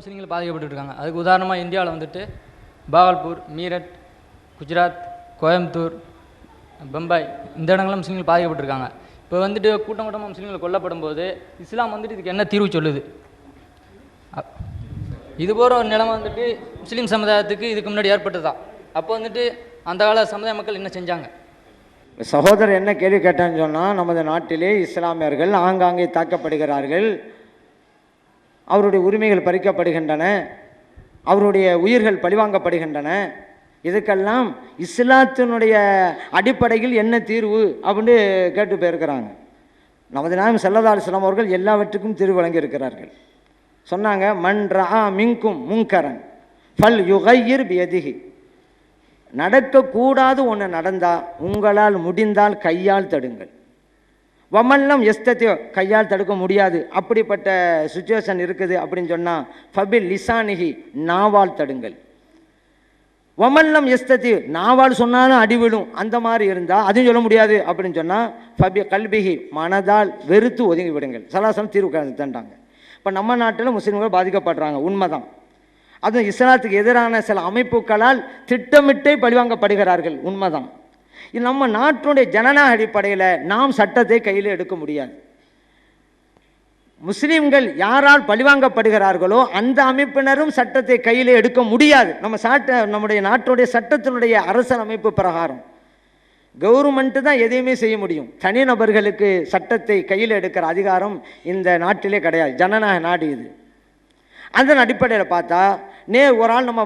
முஸ்லீம்கள் பாதிக்கப்பட்டு இருக்காங்க அதுக்கு உதாரணமாக இந்தியாவில் வந்துட்டு பாகல்பூர் மீரட் குஜராத் கோயம்புத்தூர் பம்பாய் இந்த இடங்களில் முஸ்லீம்கள் பாதிக்கப்பட்டிருக்காங்க. இப்போ வந்துட்டு கூட்டம் கூட்டமாக முஸ்லீம்கள் கொல்லப்படும் போது இஸ்லாம் வந்துட்டு இதுக்கு என்ன தீர்வு சொல்லுது? இது போகிற ஒரு நிலைமை வந்துட்டு முஸ்லீம் சமுதாயத்துக்கு இதுக்கு முன்னாடி ஏற்பட்டதா அப்போ வந்துட்டு அந்த கால சமுதாய மக்கள் என்ன செஞ்சாங்க? சகோதரர் என்ன கேள்வி கேட்டான்னு சொன்னால் நமது நாட்டிலே இஸ்லாமியர்கள் ஆங்காங்கே தாக்கப்படுகிறார்கள். அவருடைய உரிமைகள் பறிக்கப்படுகின்றன. அவருடைய உயிர்கள் பழிவாங்கப்படுகின்றன. இதுக்கெல்லாம் இஸ்லாத்தினுடைய அடிப்படையில் என்ன தீர்வு அப்படின்னு கேட்டு போயிருக்கிறாங்க. நமது நாயம் செல்லதா இஸ்லாம் அவர்கள் எல்லாவற்றுக்கும் தீர்வு வழங்கியிருக்கிறார்கள். சொன்னாங்க மன்றா மிங்கும் முங்கரன் ஃபல் யுகையிர் பியதிகி நடக்கக்கூடாது ஒன்று நடந்தால் உங்களால் முடிந்தால் கையால் தடுங்கள். வமல்லம் எஸ்தத்தையோ கையால் தடுக்க முடியாது. அப்படிப்பட்ட சுச்சுவேஷன் இருக்குது அப்படின்னு சொன்னால் ஃபபில் லிசானிகி நாவால் தடுங்கள். வமல்லம் எஸ்தத்தி நாவால் சொன்னாலும் அடிவிடும் அந்த மாதிரி இருந்தால் அதையும் சொல்ல முடியாது அப்படின்னு சொன்னால் ஃபபி கல்பிகி மனதால் வெறுத்து ஒதுங்கி விடுங்கள். சலாசலம் தீர்வு கா- தண்டாங்க இப்போ நம்ம நாட்டில் முஸ்லீம்கள் பாதிக்கப்படுறாங்க. உண்மைதான். அதுவும் இஸ்லாத்துக்கு எதிரான சில அமைப்புகளால் திட்டமிட்டே பழிவாங்கப்படுகிறார்கள். உண்மைதான். இது நம்ம நாட்டினுடைய ஜனநாயக அடிப்படையில் நாம் சட்டத்தை கையில் எடுக்க முடியாது. முஸ்லீம்கள் யாரால் பழிவாங்கப்படுகிறார்களோ அந்த அமைப்பினரும் சட்டத்தை கையில் எடுக்க முடியாது. நம்ம சாட்ட நம்முடைய நாட்டுடைய சட்டத்தினுடைய அரசியல் அமைப்பு பிரகாரம். கவர்மெண்ட்டு தான் எதையுமே செய்ய முடியும். தனிநபர்களுக்கு சட்டத்தை கையில் எடுக்கிற அதிகாரம் இந்த நாட்டிலே கிடையாது. ஜனநாயக நாடு இது. அதன் அடிப்படையில் பார்த்தா நே ஒரு ஆள் நம்ம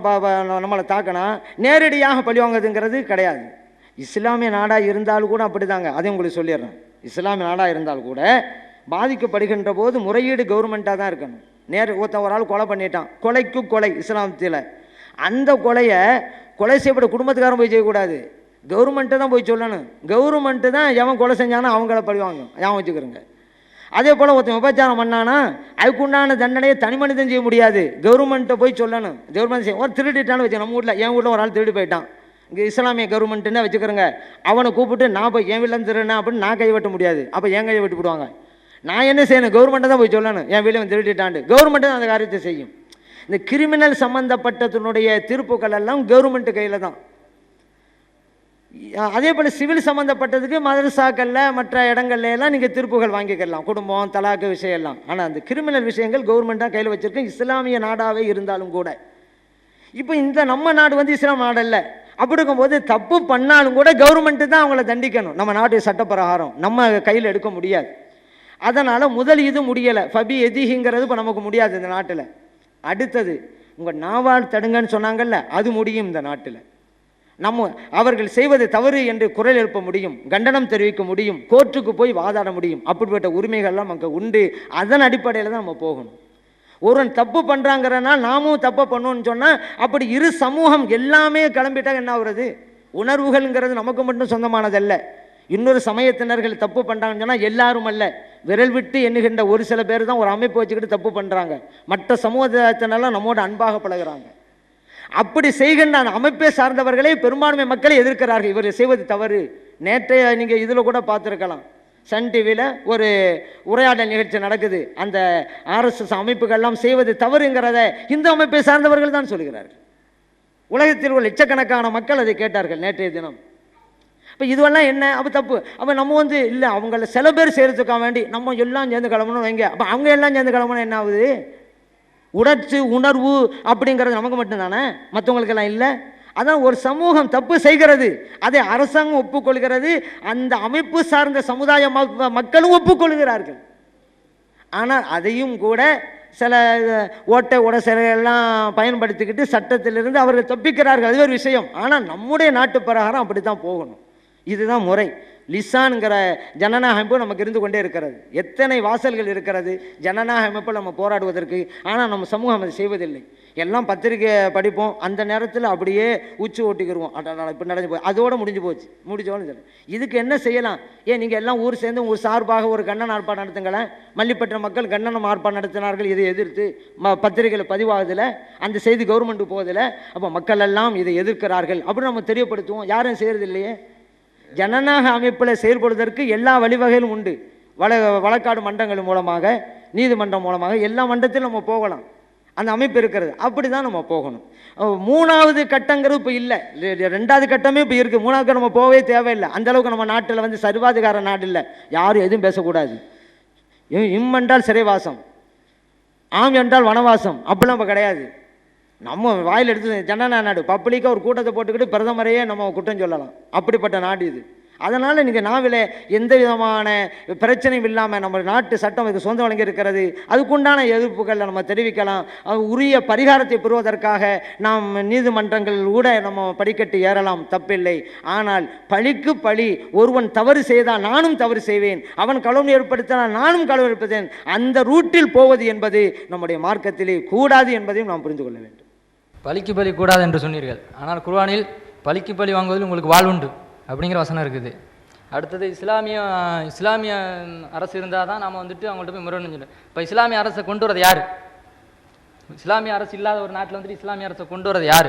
நம்மளை தாக்கினா நேரடியாக பழிவாங்குதுங்கிறது கிடையாது. இஸ்லாமிய நாடாக இருந்தாலும் கூட அப்படிதாங்க. அதையும் உங்களுக்கு சொல்லிடுறேன். இஸ்லாமிய நாடாக இருந்தால் கூட பாதிக்கப்படுகின்ற போது முறையீடு கவர்மெண்ட்டாக தான் இருக்கணும். நேர் ஒருத்தன் ஒரு ஆள் கொலை பண்ணிட்டான். கொலைக்கு கொலை இஸ்லாமத்தில். அந்த கொலையை கொலை செய்யப்பட்ட குடும்பத்துக்காரன் போய் செய்யக்கூடாது. கவர்மெண்ட்டு தான் போய் சொல்லணும். கவர்மெண்ட்டு தான் எவன் கொலை செஞ்சானோ அவங்கள பழிவாங்க ஞாபகம் வச்சுக்கிறோங்க. அதே போல் ஒருத்தன் விபச்சாரம் பண்ணானா அதுக்குண்டான தண்டனையை தனி மனிதன் செய்ய முடியாது. கவர்மெண்ட்டை போய் சொல்லணும். கவர்மெண்ட் செய்ய ஒரு திருடிட்டான்னு வச்சு நம்ம வீட்டில் என் வீட்டில் ஒரு ஆள் திருடி போயிட்டான். இங்கே இஸ்லாமிய கவர்மெண்ட்டுன்னு வச்சுக்கிறோங்க? அவனை கூப்பிட்டு நான் போய் என் வீட்டில் திருடினேன் அப்படின்னு நான் கை வெட்ட முடியாது. அப்போ என் கையை வெட்டி விடுவாங்க நான் என்ன செய்யணும்? கவர்மெண்ட்டை தான் போய் சொல்லணும். என் வீட்டில் திருடிட்டாண்டு கவர்மெண்ட்டு தான் அந்த காரியத்தை செய்யும். இந்த கிரிமினல் சம்மந்தப்பட்டதனுடைய தீர்ப்புகள் எல்லாம் கவர்மெண்ட்டு கையில் தான். அதே போல் சிவில் சம்மந்தப்பட்டதுக்கு மதரசாக்களில் மற்ற இடங்கள்ல எல்லாம் நீங்கள் தீர்ப்புகள் வாங்கிக்கலாம். குடும்பம் தலாக்கு விஷயம் எல்லாம் ஆனால் அந்த கிரிமினல் விஷயங்கள் கவர்மெண்ட்டாக கையில் வச்சிருக்கு. இஸ்லாமிய நாடாகவே இருந்தாலும் கூட. இப்போ இந்த நம்ம நாடு வந்து இஸ்லாம் நாடு இல்லை அப்படி இருக்கும்போது தப்பு பண்ணாலும் கூட கவர்மெண்ட்டு தான் அவங்கள தண்டிக்கணும். நம்ம நாட்டு சட்டப்பிரகாரம் நம்ம கையில் எடுக்க முடியாது. அதனால் முதல் இது முடியலை. ஃபபி எதிகிங்கிறது இப்போ நமக்கு முடியாது இந்த நாட்டில். அடுத்தது உங்கள் நாவால் தடுங்கன்னு சொன்னாங்கல்ல அது முடியும் இந்த நாட்டில். நம்ம அவர்கள் செய்வது தவறு என்று குரல் எழுப்ப முடியும் கண்டனம் தெரிவிக்க முடியும் கோர்ட்டுக்கு போய் வாதாட முடியும். அப்படிப்பட்ட உரிமைகள்லாம் நமக்கு உண்டு. அதன் அடிப்படையில் தான் நம்ம போகணும். ஒருவன் தப்பு பண்ணுறாங்கிறனா நாமும் தப்பை பண்ணோம்னு சொன்னால் அப்படி இரு சமூகம் எல்லாமே கிளம்பிட்டால் என்ன ஆகுறது? உணர்வுகள்ங்கிறது நமக்கு மட்டும் சொந்தமானதல்ல. இன்னொரு சமயத்தினர்கள் தப்பு பண்ணுறாங்கன்னு சொன்னால் எல்லாரும் அல்ல. விரல் விட்டு எண்ணுகின்ற ஒரு சில பேர் தான் ஒரு அமைப்பு வச்சுக்கிட்டு தப்பு பண்ணுறாங்க மற்ற சமூகத்தினெல்லாம் நம்மோட அன்பாக பழகுறாங்க. அப்படி செய்கின்ற அந்த அமைப்பை சார்ந்தவர்களே பெரும்பான்மை மக்களை எதிர்க்கிறார்கள். இவர் செய்வது தவறு. நேற்றைய நீங்கள் இதில் கூட பார்த்துருக்கலாம். சன் டிவியில் ஒரு உரையாடல் நிகழ்ச்சி நடக்குது. அந்த ஆர்எஸ்எஸ் அமைப்புகள்லாம் செய்வது தவறுங்கிறத இந்து அமைப்பை சார்ந்தவர்கள் தான் சொல்கிறார்கள். உலகத்தில் உள்ள லட்சக்கணக்கான மக்கள் அதை கேட்டார்கள் நேற்றைய தினம். இப்போ இதுவெல்லாம் என்ன? அப்போ தப்பு. அப்போ நம்ம வந்து இல்லை அவங்கள சில பேர் செய்கிறதுக்காக வேண்டி நம்ம எல்லாம் சேர்ந்து கிளம்பணும் வைங்க. அப்போ அவங்க எல்லாம் சேர்ந்து கிளம்பணும் என்ன ஆகுது? உணர்ச்சி உணர்வு அப்படிங்கிறது நமக்கு மட்டும்தானே? மற்றவங்களுக்கெல்லாம் இல்லை? அதான் ஒரு சமூகம் தப்பு செய்கிறது அதை அரசாங்கம் ஒப்புக்கொள்கிறது அந்த அமைப்பு சார்ந்த சமுதாய மக்களும் ஒப்புக்கொள்கிறார்கள். ஆனால் அதையும் கூட சில ஓட்டை உடசைகளெல்லாம் பயன்படுத்திக்கிட்டு சட்டத்திலிருந்து அவர்கள் தப்பிக்கிறார்கள். அது ஒரு விஷயம். ஆனால் நம்முடைய நாட்டு பிரகாரம் அப்படி தான் போகணும். இதுதான் முறை. லிசான்ங்கிற ஜனநாயக அமைப்பு நமக்கு இருந்து கொண்டே இருக்கிறது. எத்தனை வாசல்கள் இருக்கிறது? ஜனநாயக அமைப்பில் நம்ம போராடுவதற்கு? ஆனால் நம்ம சமூகம் அதை செய்வதில்லை. எல்லாம் பத்திரிக்கை படிப்போம். அந்த நேரத்தில் அப்படியே உச்சி ஓட்டிக்கிருவோம். இப்போ நடந்து போய் அதோட முடிஞ்சு போச்சு. முடிஞ்சோன்னு சொல்லி இதுக்கு என்ன செய்யலாம்? ஏன் நீங்கள் எல்லாம் ஊர் சேர்ந்து உங்கள் சார்பாக ஒரு கண்ணன் ஆர்ப்பாட்டம் நடத்துங்களேன் மல்லிப்பட்ட மக்கள் கண்ணனம் ஆர்ப்பாட்டம் நடத்தினார்கள். இதை எதிர்த்து ம பத்திரிகையில் பதிவாகுதில் அந்த செய்தி கவர்மெண்ட்டு போவதில் அப்போ மக்கள் எல்லாம் இதை எதிர்க்கிறார்கள். அப்படின்னு நம்ம தெரியப்படுத்துவோம். யாரும் செய்கிறது இல்லையே ஜனநாயக அமைப்பில் செயல்படுவதற்கு எல்லா வழிவகைகளும் உண்டு. வள வழக்காடு மன்றங்கள் மூலமாக நீதிமன்றம் மூலமாக எல்லா மன்றத்திலும் நம்ம போகலாம். அந்த அமைப்பு இருக்கிறது. அப்படி தான் நம்ம போகணும். மூணாவது கட்டங்கிறது இப்போ இல்லை. ரெண்டாவது கட்டமே இப்போ இருக்குது மூணாவது நம்ம போகவே தேவையில்லை. அந்தளவுக்கு நம்ம நாட்டில் வந்து சர்வாதிகார நாடு இல்லை. யாரும் எதுவும் பேசக்கூடாது. இம் இம் என்றால் சிறைவாசம். ஆம் என்றால் வனவாசம். அப்படிலாம் இப்போ கிடையாது. நம்ம வாயில் எடுத்து ஜனநாயக நாடு. பப்ளிக்காக ஒரு கூட்டத்தை போட்டுக்கிட்டு பிரதமரையே நம்ம குற்றம் சொல்லலாம். அப்படிப்பட்ட நாடு இது. அதனால் நீங்கள் நாவில எந்த விதமான பிரச்சனையும் இல்லாமல் நம்ம நாட்டு சட்டம் இதுக்கு சொந்தம் வழங்கி இருக்கிறது. அதுக்குண்டான எதிர்ப்புகளை நம்ம தெரிவிக்கலாம். உரிய பரிகாரத்தை பெறுவதற்காக நாம் நீதிமன்றங்கள் கூட நம்ம படிக்கட்டு ஏறலாம் தப்பில்லை. ஆனால் பழிக்கு பழி ஒருவன் தவறு செய்தால் நானும் தவறு செய்வேன். அவன் களவு ஏற்படுத்தினால் நானும் களவு ஏற்படுத்தேன் அந்த ரூட்டில் போவது என்பது நம்முடைய மார்க்கத்திலே கூடாது என்பதையும் நாம் புரிந்து கொள்ள வேண்டும். பலிக்கு பலி கூடாது என்று சொன்னீர்கள். ஆனால் குர்ஆனில் பலிக்கு பலி வாங்குவதில் உங்களுக்கு வாழ்வுண்டு. அப்படிங்கிற வசனம் இருக்குது. அடுத்தது இஸ்லாமிய இஸ்லாமிய அரசு இருந்தால் தான் நாம் வந்துட்டு அவங்கள்ட்ட போய் முறைன்னு சொல்லுவோம் இப்போ இஸ்லாமிய அரசை கொண்டு வரது யார்? இஸ்லாமிய அரசு இல்லாத ஒரு நாட்டில் வந்துட்டு இஸ்லாமிய அரசை கொண்டு வரது யார்?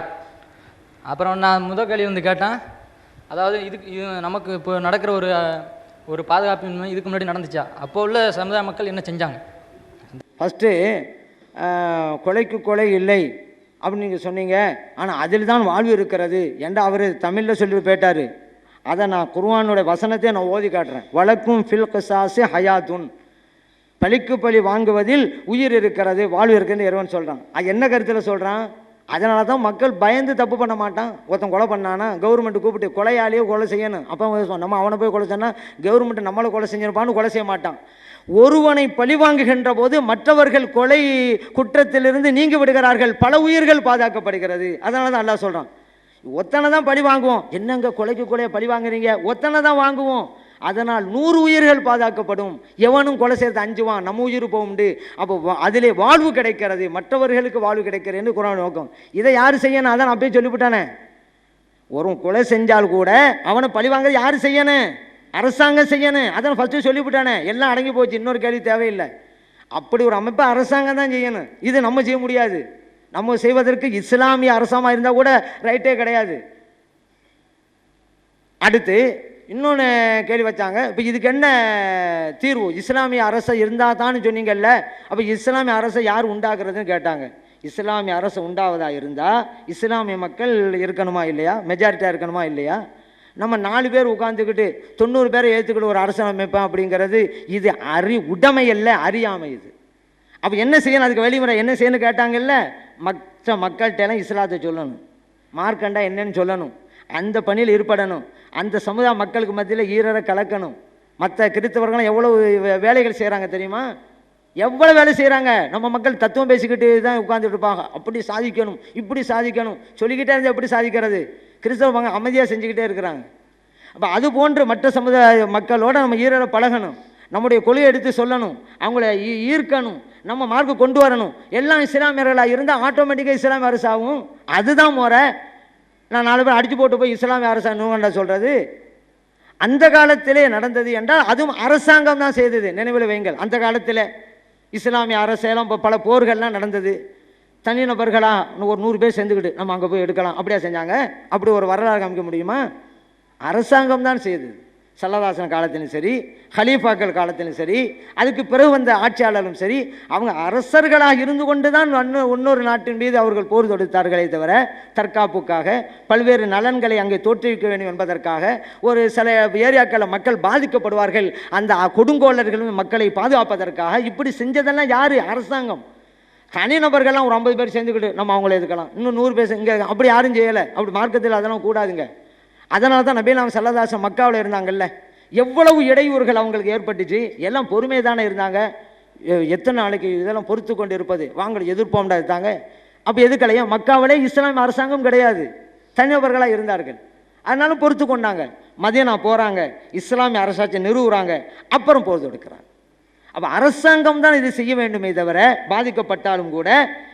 அப்புறம் நான் முத கேள்வி வந்து கேட்டேன் அதாவது இதுக்கு இது நமக்கு இப்போ நடக்கிற ஒரு ஒரு பாதுகாப்பின்மை இதுக்கு முன்னாடி நடந்துச்சா? அப்போ உள்ள சமுதாய மக்கள் என்ன செஞ்சாங்க? ஃபஸ்ட்டு கொலைக்கு கொலை இல்லை அப்படின்னு நீங்கள் சொன்னீங்க. ஆனால் அதில் தான் வாழ்வு இருக்கிறது. என்று அவர் தமிழில் சொல்லி போயிட்டார்? அதை நான் குருவானுடைய வசனத்தை நான் ஓதி காட்டுறேன். வழக்கும் ஃபில் கசாசு ஹயாதுன். பழிக்கு பழி வாங்குவதில் உயிர் இருக்கிறது வாழ்வு இருக்குன்னு இறைவன் சொல்கிறான் அது என்ன கருத்தில் சொல்கிறான் அதனால தான் மக்கள் பயந்து தப்பு பண்ண மாட்டான். ஒருத்தன் கொலை பண்ணானா கவர்மெண்ட் கூப்பிட்டு கொலையாலேயே கொலை செய்யணும். அப்போ நம்ம அவனை போய் கொலை சொன்னால் கவர்மெண்ட் நம்மளை கொலை செஞ்சிருப்பான்னு கொலை செய்ய மாட்டான். ஒருவனை பழிவாங்குகின்ற போது மற்றவர்கள் கொலை குற்றத்திலிருந்து நீங்கி விடுகிறார்கள். பல உயிர்கள் பாதுகாக்கப்படுகிறது. அதனால தான் நல்லா சொல்கிறான் ஒத்தனை தான் பழி வாங்குவோம். என்னங்க கொலைக்கு கொலையை பழி வாங்குறீங்க? ஒத்தனை தான் வாங்குவோம். அதனால் நூறு உயிர்கள் பாதுகாக்கப்படும். எவனும் கொலை செய்கிறது அஞ்சுவான் நம்ம உயிர் போகும்ண்டு. அப்போ அதிலே வாழ்வு கிடைக்கிறது மற்றவர்களுக்கு வாழ்வு கிடைக்கிறது என்று குரான் நோக்கம். இதை யார் செய்யணும்? அதான் நான் அப்படியே சொல்லிவிட்டானே. ஒரு கொலை செஞ்சால் கூட அவனை பழி வாங்க யார் செய்யணும்? அரசாங்கம் செய்யணும். அதான் ஃபஸ்ட்டு சொல்லிவிட்டானே. எல்லாம் அடங்கி போச்சு. இன்னொரு கேள்வி தேவையில்லை. அப்படி ஒரு அமைப்பை அரசாங்கம் தான் செய்யணும். இது நம்ம செய்ய முடியாது. நம்ம செய்வதற்கு இஸ்லாமிய அரசாங்கம் இருந்தால் கூட ரைட்டே கிடையாது. அடுத்து இன்னொன்று கேள்வி வச்சாங்க. இப்போ இதுக்கு என்ன தீர்வு? இஸ்லாமிய அரசு இருந்தால் தான் சொன்னீங்கல்ல அப்போ இஸ்லாமிய அரசை யார் உண்டாக்குறதுன்னு கேட்டாங்க. இஸ்லாமிய அரசு உண்டாவதா இருந்தால் இஸ்லாமிய மக்கள் இருக்கணுமா இல்லையா? மெஜாரிட்டியாக இருக்கணுமா இல்லையா? நம்ம நாலு பேர் உட்காந்துக்கிட்டு தொண்ணூறு பேரை ஏற்றுக்கிட்டு ஒரு அரசு அமைப்பேன் அப்படிங்கிறது இது அறி உடைமை அல்ல அறியாமை இது. அப்போ என்ன செய்யணும்? அதுக்கு வழிமுறை என்ன செய்யணும்னு கேட்டாங்கல்ல? மற்ற மக்கள்கிட்ட எல்லாம் இஸ்லாத்தை சொல்லணும். மார்க்கண்டா என்னன்னு சொல்லணும். அந்த பணியில் ஈடுபடணும். அந்த சமுதாய மக்களுக்கு மத்தியில் ஈரரை கலக்கணும். மற்ற கிறித்தவர்களும் எவ்வளோ வே- வேலைகள் செய்கிறாங்க தெரியுமா? எவ்வளோ வேலை செய்கிறாங்க நம்ம மக்கள் தத்துவம் பேசிக்கிட்டு தான் உட்காந்துட்டு இருப்பாங்க அப்படி சாதிக்கணும் இப்படி சாதிக்கணும். சொல்லிக்கிட்டே இருந்தால் எப்படி சாதிக்கிறது? கிறிஸ்தவ அமைதியாக செஞ்சுக்கிட்டே இருக்கிறாங்க. அப்போ அது போன்று மற்ற சமுதாய மக்களோடு நம்ம ஈரரை பழகணும். நம்முடைய கொலையை எடுத்து சொல்லணும். அவங்கள ஈ- ஈர்க்கணும். நம்ம மார்க்கு கொண்டு வரணும். எல்லாம் இஸ்லாமியர்களாக இருந்தால் ஆட்டோமேட்டிக்காக இஸ்லாமிய அரசு ஆகும். அதுதான் முறை நான் நாலு பேர் அடித்து போட்டு போய் இஸ்லாமிய அரசா சொல்கிறது அந்த காலத்திலே நடந்தது என்றால் அதுவும் அரசாங்கம் தான் செய்தது. நினைவில் வைங்கள் அந்த காலத்தில் இஸ்லாமிய அரசெல்லாம் இப்போ பல போர்கள்லாம் நடந்தது. தனிநபர்களாக ஒரு நூறு பேர் சேர்ந்துக்கிட்டு நம்ம அங்கே போய் எடுக்கலாம். அப்படியா செஞ்சாங்க? அப்படி ஒரு வரலாறு காமிக்க முடியுமா? அரசாங்கம் தான் செய்தது. சல்லதாசன் காலத்திலும் சரி ஹலீஃபாக்கள் காலத்திலும் சரி அதுக்கு பிறகு வந்த ஆட்சியாளரும் சரி அவங்க அரசர்களாக இருந்து கொண்டு தான் இன்னொரு நாட்டின் மீது அவர்கள் போர் தொடுத்தார்களே தவிர தற்காப்புக்காக பல்வேறு நலன்களை அங்கே தோற்றுவிக்க வேண்டும் என்பதற்காக ஒரு சில ஏரியாக்களில் மக்கள் பாதிக்கப்படுவார்கள். அந்த கொடுங்கோலர்களும் மக்களை பாதுகாப்பதற்காக இப்படி செஞ்சதெல்லாம் யார்? அரசாங்கம். தனிநபர்கள்லாம் ஒரு ஐம்பது பேர் சேர்ந்துக்கிட்டு நம்ம அவங்கள எதுக்கலாம் இன்னும் நூறு பேர் இங்கே அப்படி யாரும் செய்யலை. அப்படி மார்க்கத்தில் அதெல்லாம் கூடாதுங்க. அதனால தான் நபீலாம் சல்லதாசன் மக்காவில் இருந்தாங்கல்ல. எவ்வளவு இடையூறுகள் அவங்களுக்கு ஏற்பட்டுச்சு. எல்லாம் பொறுமை தானே இருந்தாங்க எத்தனை நாளைக்கு இதெல்லாம் பொறுத்து கொண்டு இருப்பது வாங்க எதிர்ப்போம்டா இருந்தாங்க அப்போ எதுக்கலையா மக்காவிலே இஸ்லாமிய அரசாங்கம் கிடையாது. தனிநபர்களாக இருந்தார்கள். அதனாலும் பொறுத்து கொண்டாங்க. மதியனா போகிறாங்க இஸ்லாமிய அரசாட்சி நிறுவுறாங்க. அப்புறம் பொறுத்து எடுக்கிறாங்க. அப்போ அரசாங்கம் தான் இது செய்ய வேண்டுமே தவிர பாதிக்கப்பட்டாலும் கூட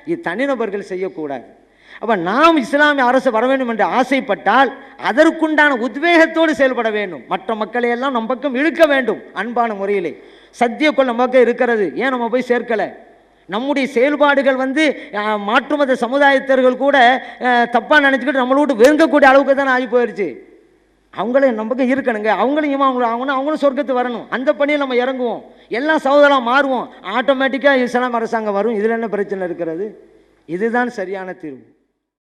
இது தனிநபர்கள் செய்யக்கூடாது. அப்போ நாம் இஸ்லாமிய அரசு வர வேண்டும் என்று ஆசைப்பட்டால் அதற்குண்டான உத்வேகத்தோடு செயல்பட வேண்டும். மற்ற மக்களை எல்லாம் நம் பக்கம் இழுக்க வேண்டும் அன்பான முறையிலே. சத்தியக்குள் நம்ம பக்கம் இருக்கிறது. ஏன் நம்ம போய் சேர்க்கலை? நம்முடைய செயல்பாடுகள் வந்து மாற்றுமத சமுதாயத்தர்கள் கூட தப்பாக நினச்சிக்கிட்டு நம்மளோட வெறுங்கக்கூடிய அளவுக்கு தானே ஆகி போயிடுச்சு அவங்களும் நம்ம பக்கம் இருக்கணுங்க. அவங்களையும் அவங்கள அவங்களும் அவங்களும் சொர்க்கத்து வரணும். அந்த பணியில் நம்ம இறங்குவோம். எல்லாம் சகோதரம் மாறுவோம். ஆட்டோமேட்டிக்காக இஸ்லாம் அரசாங்கம் வரும். இதில் என்ன பிரச்சனை இருக்கிறது? இதுதான் சரியான தீர்வு.